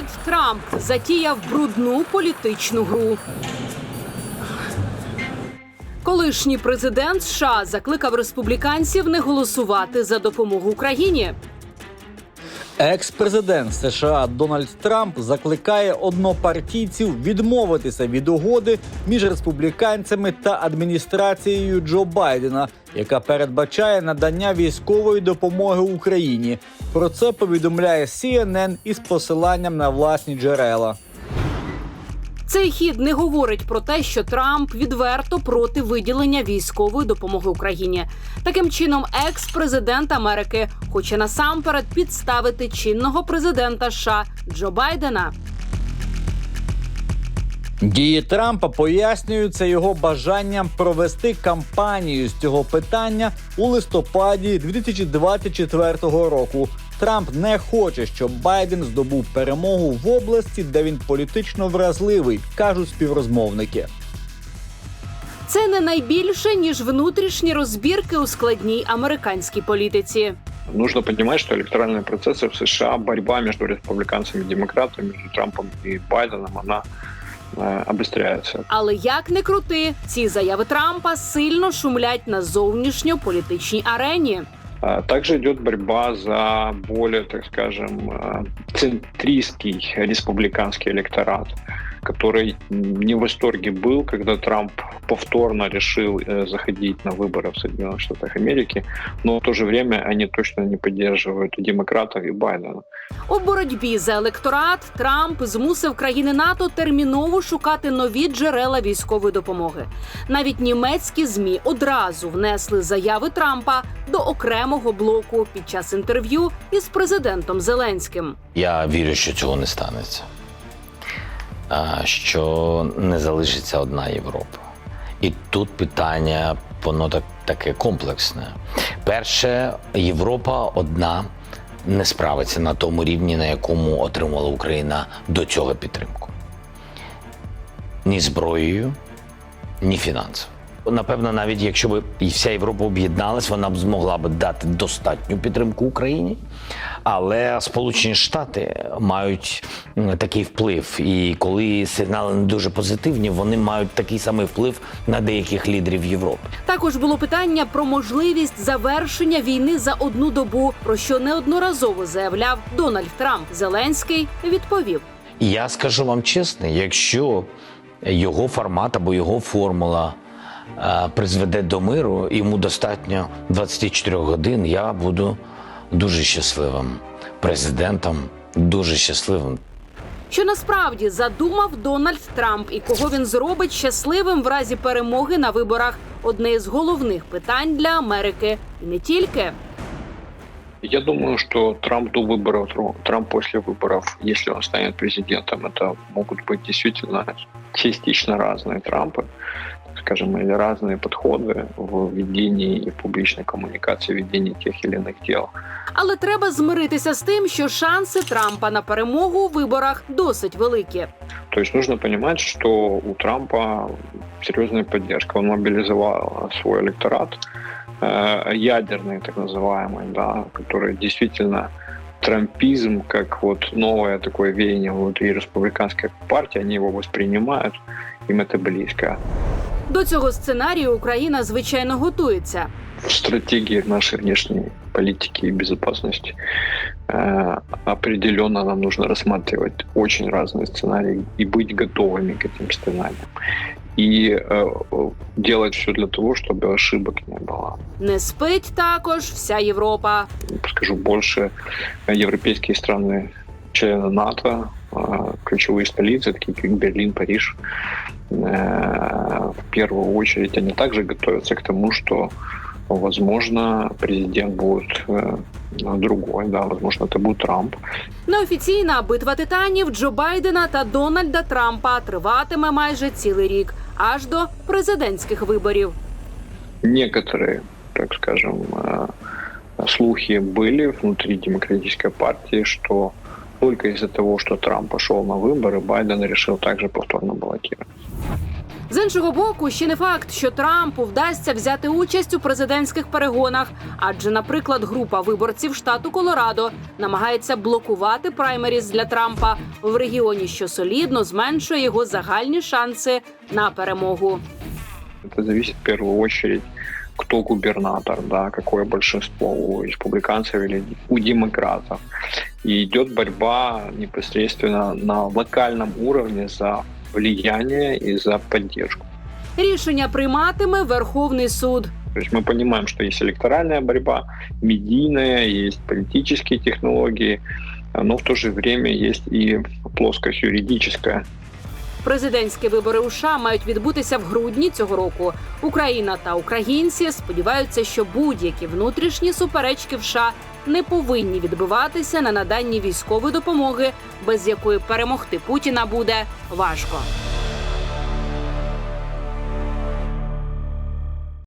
Дональд Трамп затіяв брудну політичну гру. Колишній президент США закликав республіканців не голосувати за допомогу Україні. Екс-президент США Дональд Трамп закликає однопартійців відмовитися від угоди між республіканцями та адміністрацією Джо Байдена, яка передбачає надання військової допомоги Україні. Про це повідомляє CNN із посиланням на власні джерела. Цей хід не говорить про те, що Трамп відверто проти виділення військової допомоги Україні. Таким чином, екс-президент Америки хоче насамперед підставити чинного президента США Джо Байдена. Дії Трампа пояснюються його бажанням провести кампанію з цього питання у листопаді 2024 року. Трамп не хоче, щоб Байден здобув перемогу в області, де він політично вразливий, кажуть співрозмовники. Це не найбільше ніж внутрішні розбірки у складній американській політиці. Нужно понимать, что электоральные процессы в США, борьба между республиканцами и демократами, между Трампом и Байденом, она э, обостряется. Але як не крути, ці заяви Трампа сильно шумлять на зовнішньополітичній арені. А Также идет борьба за более, так скажем, э, центристский республиканский электорат, который не в восторге был, когда Трамп повторно решил э, заходить на выборы в Соединенных Штатах Америки, но в то же время они точно не поддерживают и демократов, и Байдена. У боротьбі за електорат Трамп змусив країни НАТО терміново шукати нові джерела військової допомоги. Навіть німецькі змі одразу внесли заяви Трампа до окремого блоку під час інтерв'ю із президентом Зеленським. Я вірю, що цього не станеться. А, Що не залишиться одна Європа. І тут питання, воно так, таке комплексне. Перше, Європа одна не справиться на тому рівні, на якому отримала Україна до цього підтримку. Ні зброєю, ні фінансово. Напевно, навіть якщо б і вся Європа об'єдналась, вона б змогла б дати достатню підтримку Україні. Але Сполучені Штати мають такий вплив, і коли сигнали не дуже позитивні, вони мають такий самий вплив на деяких лідерів Європи. Також було питання про можливість завершення війни за одну добу, про що неодноразово заявляв Дональд Трамп. Зеленський відповів. Я скажу вам чесно, якщо його формат або його формула призведе до миру, і йому достатньо 24 годин, я буду дуже щасливим президентом, дуже щасливим. Що насправді задумав Дональд Трамп і кого він зробить щасливим в разі перемоги на виборах одне з головних питань для Америки, і не тільки. Я думаю, что Трамп до выборов, Тру- Трамп после выборов, если он станет президентом, это могут быть действительно частично разные Трампы, так скажем, или разные подходы в ведении и публичной коммуникации, в ведении тех или иных дел. Але треба змиритися з тим, що шанси Трампа на перемогу у виборах досить великі. То есть нужно понимать, что у Трампа серьезная поддержка. Он мобилизовал свой электорат, э, ядерный так называемый, да, который действительно трампизм как вот новое такое веяние внутри республиканской партии, они его воспринимают, им это близко. До цього сценарію Україна звичайно готується. В стратегии нашей внешней политики и безопасности э, определенно нам нужно рассматривать очень разные сценарии и быть готовыми к этим сценариям. И э, э, делать все для того, чтобы ошибок не было. Не спить також вся Європа. Скажу больше, э, европейские страны, члены НАТО, э, ключевые столицы, такие как Берлин, Париж, э, в первую очередь они также готовятся к тому, что возможно президент будет э, другой, да, возможно это будет Трамп, Неофіційна битва титанів Джо Байдена та Дональда Трампа триватиме майже цілий рік, аж до президентських виборів. некоторые, так скажем, э, слухи были внутри демократической партии, что только из-за того, что Трамп пошел на выборы, Байден решил также повторно баллотировать. З іншого боку, ще не факт, що Трампу вдасться взяти участь у президентських перегонах, адже, наприклад, група виборців штату Колорадо намагається блокувати праймеріз для Трампа в регіоні, що солідно зменшує його загальні шанси на перемогу. Это зависит в первую очередь, кто губернатор, да, какое большинство у республиканцев или у демократов. И идет борьба непосредственно на локальном уровне за влияние и за поддержку. Рішення прийматиме Верховний суд. То есть мы понимаем, что есть электоральная борьба, медийная, есть политические технологии, но в то же время есть и плоскость юридическая. Президентські вибори у США мають відбутися в грудні цього року. Україна та українці сподіваються, що будь-які внутрішні суперечки в США не повинні відбиватися на наданні військової допомоги, без якої перемогти Путіна буде важко.